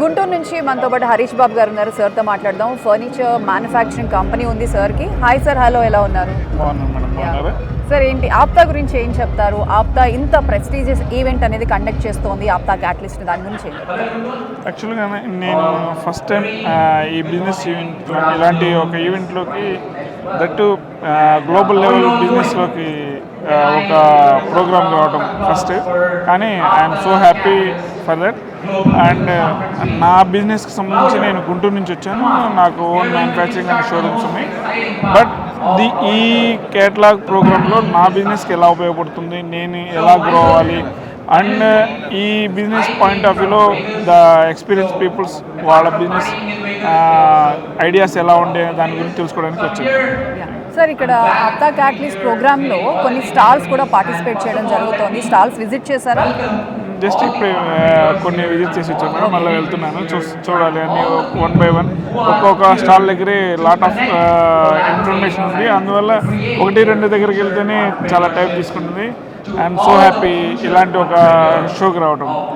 గుంటూరు నుంచి మనతో పాటు హరీష్ బాబు గారు ఉన్నారు. సార్తో మాట్లాడదాం. ఫర్నిచర్ మ్యానుఫ్యాక్చరింగ్ కంపెనీ ఉంది సార్కి. హాయ్ సార్ హలో ఎలా ఉన్నారు? సార్ ఏంటి ఆప్తా గురించి ఏం చెప్తారు? ఆప్తా ఇంత ప్రెస్టీజియస్ ఈవెంట్ అనేది కండక్ట్ చేస్తోంది ఆప్తా క్యాటలిస్ట్ దాని గురించి యాక్చువల్గా నేను ఫస్ట్ టైం ఈ బిజినెస్ ఈవెంట్ ఇలాంటి ఒక ఈవెంట్లోకి దట్టు గ్లోబల్ లెవెల్ బిజినెస్లోకి ఒక ప్రోగ్రామ్ రావడం ఫస్ట్ కానీ I'm so happy further and నా బిజినెస్కి సంబంధించి నేను గుంటూరు నుంచి వచ్చాను. నాకు ఓన్ మ్యానుఫ్యాక్చరింగ్ అండ్ షోరూమ్స్ ఉన్నాయి. బట్ ది ఈ కేటలాగ్ ప్రోగ్రాంలో నా బిజినెస్కి ఎలా ఉపయోగపడుతుంది నేను ఎలా గ్రో అవ్వాలి అండ్ ఈ బిజినెస్ పాయింట్ ఆఫ్ వ్యూలో ద ఎక్స్పీరియన్స్ పీపుల్స్ వాళ్ళ బిజినెస్ ఐడియాస్ ఎలా ఉండే దాని గురించి తెలుసుకోవడానికి వచ్చింది సార్ ఇక్కడ అత్తా క్యాట్లీస్ ప్రోగ్రాంలో కొన్ని స్టాల్స్ కూడా పార్టిసిపేట్ చేయడం జరుగుతోంది. స్టాల్స్ విజిట్ చేశారా? జస్ట్ ఇప్పుడు కొన్ని విజిట్ చేసి వచ్చాను మేడం. మళ్ళీ వెళ్తున్నాను. చూ చూడాలి అన్ని వన్ బై వన్ ఒక్కొక్క స్టాల్ దగ్గరే లాట్ ఆఫ్ ఇన్ఫర్మేషన్ ఉంది. అందువల్ల ఒకటి రెండు దగ్గరికి వెళ్తేనే చాలా టైం తీసుకుంటుంది. ఐఎమ్ సో హ్యాపీ ఇలాంటి ఒక షోకి రావడం